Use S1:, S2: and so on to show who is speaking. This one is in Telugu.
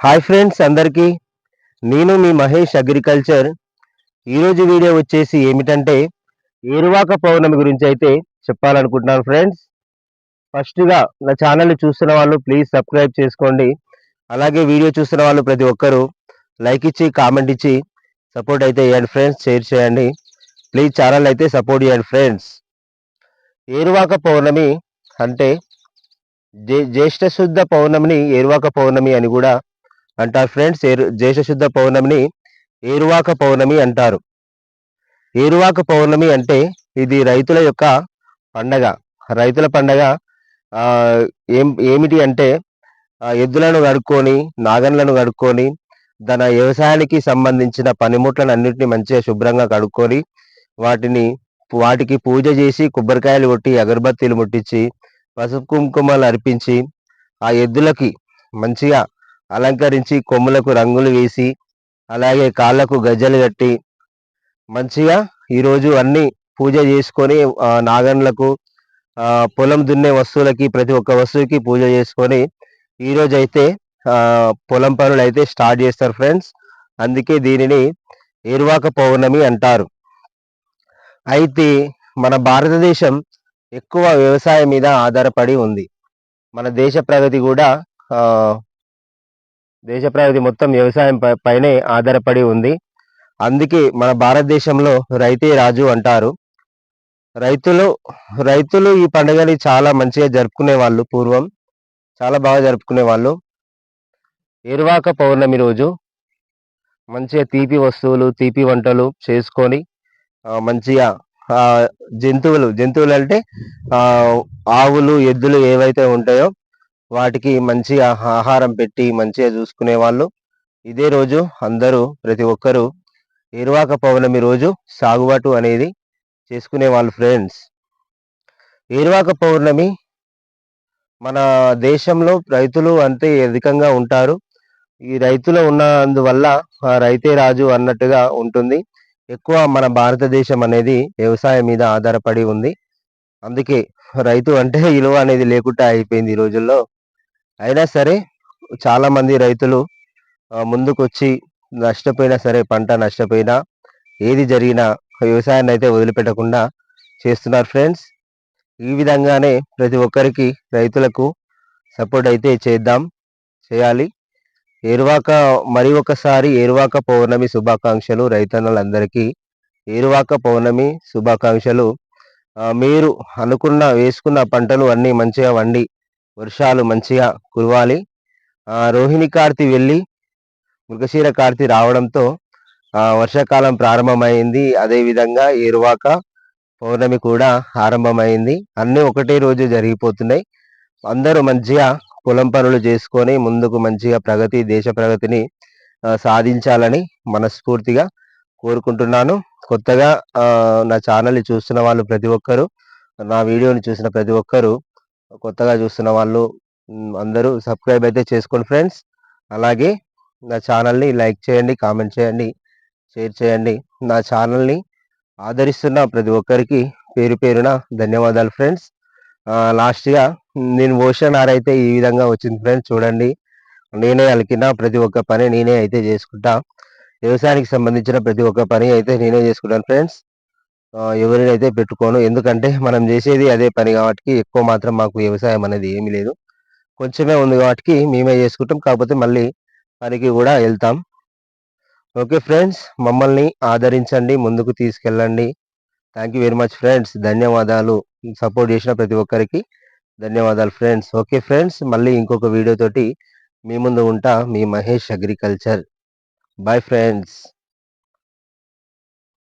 S1: హాయ్ ఫ్రెండ్స్ అందరికీ. నేను మీ మహేష్ అగ్రికల్చర్. ఈరోజు వీడియో వచ్చేసి ఏమిటంటే ఏరువాక పౌర్ణమి గురించి అయితే చెప్పాలనుకుంటున్నాను ఫ్రెండ్స్ ఫస్ట్గా నా ఛానల్ని చూస్తున్న వాళ్ళు ప్లీజ్ సబ్స్క్రైబ్ చేసుకోండి. అలాగే వీడియో చూస్తున్న వాళ్ళు ప్రతి ఒక్కరూ లైక్ ఇచ్చి కామెంట్ ఇచ్చి సపోర్ట్ అయితే చేయండి ఫ్రెండ్స్ షేర్ చేయండి. ప్లీజ్ ఛానల్ అయితే సపోర్ట్ చేయండి ఫ్రెండ్స్ ఏరువాక పౌర్ణమి అంటే జ్యేష్ఠ శుద్ధ పౌర్ణమిని ఏరువాక పౌర్ణమి అని కూడా అంటారు ఫ్రెండ్స్. ఏరు శుద్ధ పౌర్ణమిని ఏరువాక పౌర్ణమి అంటారు. ఏరువాక పౌర్ణమి అంటే ఇది రైతుల యొక్క పండగ. రైతుల పండగ ఏం ఏమిటి అంటే ఎద్దులను కడుక్కొని నాగన్లను కడుక్కొని తన వ్యవసాయానికి సంబంధించిన పనిముట్లను అన్నింటినీ మంచిగా శుభ్రంగా కడుక్కొని వాటిని వాటికి పూజ చేసి కొబ్బరికాయలు కొట్టి అగరబత్తీలు ముట్టించి పసుపు కుంకుమలు అర్పించి ఆ ఎద్దులకి మంచిగా అలంకరించి కొమ్ములకు రంగులు వేసి అలాగే కాళ్ళకు గజ్జలు కట్టి మంచిగా ఈరోజు అన్ని పూజ చేసుకొని నాగన్లకు పొలం దున్నే వస్తువులకి ప్రతి ఒక్క వస్తువుకి పూజ చేసుకొని ఈరోజు అయితే పొలం పనులు అయితే స్టార్ట్ చేస్తారు ఫ్రెండ్స్. అందుకే దీనిని ఎరువాక పౌర్ణమి అంటారు. అయితే మన భారతదేశం ఎక్కువ వ్యవసాయం మీద ఆధారపడి ఉంది. మన దేశ ప్రగతి కూడా దేశ ప్రగతి మొత్తం వ్యవసాయం పైనే ఆధారపడి ఉంది. అందుకే మన భారతదేశంలో రైతే రాజు అంటారు. రైతులు రైతులు ఈ పండుగని చాలా మంచిగా జరుపుకునే వాళ్ళు పూర్వం. చాలా బాగా జరుపుకునే వాళ్ళు ఎరువాక పౌర్ణమి రోజు మంచిగా తీపి వస్తువులు తీపి వంటలు చేసుకొని మంచిగా జంతువులు జంతువులు అంటే ఆవులు ఎద్దులు ఏవైతే ఉంటాయో వాటికి మంచిగా ఆహారం పెట్టి మంచిగా చూసుకునే వాళ్ళు. ఇదే రోజు అందరూ ప్రతి ఒక్కరూ ఏరువాక పౌర్ణమి రోజు సాగుబాటు అనేది చేసుకునే వాళ్ళు ఫ్రెండ్స్. ఏరువాక పౌర్ణమి మన దేశంలో రైతులు అంతే అధికంగా ఉంటారు. ఈ రైతులు ఉన్నందువల్ల రైతే రాజు అన్నట్టుగా ఉంటుంది. ఎక్కువ మన భారతదేశం అనేది వ్యవసాయం మీద ఆధారపడి ఉంది. అందుకే రైతు అంటే విలువ అనేది లేకుండా అయిపోయింది ఈ రోజుల్లో. అయినా సరే చాలా మంది రైతులు ముందుకు వచ్చి నష్టపోయినా సరే పంట నష్టపోయినా ఏది జరిగినా వ్యవసాయాన్ని అయితే వదిలిపెట్టకుండా చేస్తున్నారు ఫ్రెండ్స్. ఈ విధంగానే ప్రతి ఒక్కరికి రైతులకు సపోర్ట్ అయితే చేద్దాం చేయాలి. ఏరువాక మరి ఒకసారి ఏరువాక పౌర్ణమి శుభాకాంక్షలు రైతన్నలందరికీ. ఏరువాక పౌర్ణమి శుభాకాంక్షలు. మీరు అనుకున్న వేసుకున్న పంటలు అన్నీ మంచిగా వండి వర్షాలు మంచిగా కురవాలి. రోహిణి కార్తి వెళ్ళి మృగశీర కార్తి రావడంతో వర్షాకాలం ప్రారంభమైంది. అదేవిధంగా ఏరువాక పౌర్ణమి కూడా ఆరంభమైంది. అన్నీ ఒకటే రోజు జరిగిపోతున్నాయి. అందరూ మంచిగా పొలం పనులు చేసుకొని ముందుకు మంచిగా ప్రగతి దేశ ప్రగతిని సాధించాలని మనస్ఫూర్తిగా కోరుకుంటున్నాను. కొత్తగా నా ఛానల్ని చూస్తున్న వాళ్ళు ప్రతి ఒక్కరూ నా వీడియోని చూసిన ప్రతి ఒక్కరూ కొత్తగా చూస్తున్న వాళ్ళు అందరూ సబ్స్క్రైబ్ అయితే చేసుకోండి ఫ్రెండ్స్. అలాగే నా ఛానల్ని లైక్ చేయండి కామెంట్ చేయండి షేర్ చేయండి. నా ఛానల్ని ఆదరిస్తున్న ప్రతి ఒక్కరికి పేరు పేరున ధన్యవాదాలు ఫ్రెండ్స్. లాస్ట్గా నేను ఓషన్ ఆర్ అయితే ఈ విధంగా వచ్చింది ఫ్రెండ్స్ చూడండి. నేనే అలికిన ప్రతి ఒక్క పని నేనే అయితే చేసుకుంటా. వ్యవసాయానికి సంబంధించిన ప్రతి ఒక్క పని అయితే నేనే చేసుకుంటాను ఫ్రెండ్స్. ఎవరినైతే పెట్టుకోను. ఎందుకంటే మనం చేసేది అదే పని కాబట్టి ఎక్కువ మాత్రం మాకు వ్యవసాయం అనేది ఏమీ లేదు. కొంచెమే ఉంది కాబట్టి మేమే చేసుకుంటాం. కాకపోతే మళ్ళీ పనికి కూడా వెళ్తాం. ఓకే ఫ్రెండ్స్ మమ్మల్ని ఆదరించండి ముందుకు తీసుకెళ్ళండి. Thank you very much friends. ధన్యవాదాలు. సపోర్ట్ చేసిన ప్రతి ఒక్కరికి ధన్యవాదాలు ఫ్రెండ్స్. ఓకే ఫ్రెండ్స్ మళ్ళీ ఇంకొక వీడియోతోటి మీ ముందు ఉంటా మీ మహేష్ అగ్రికల్చర్. Bye friends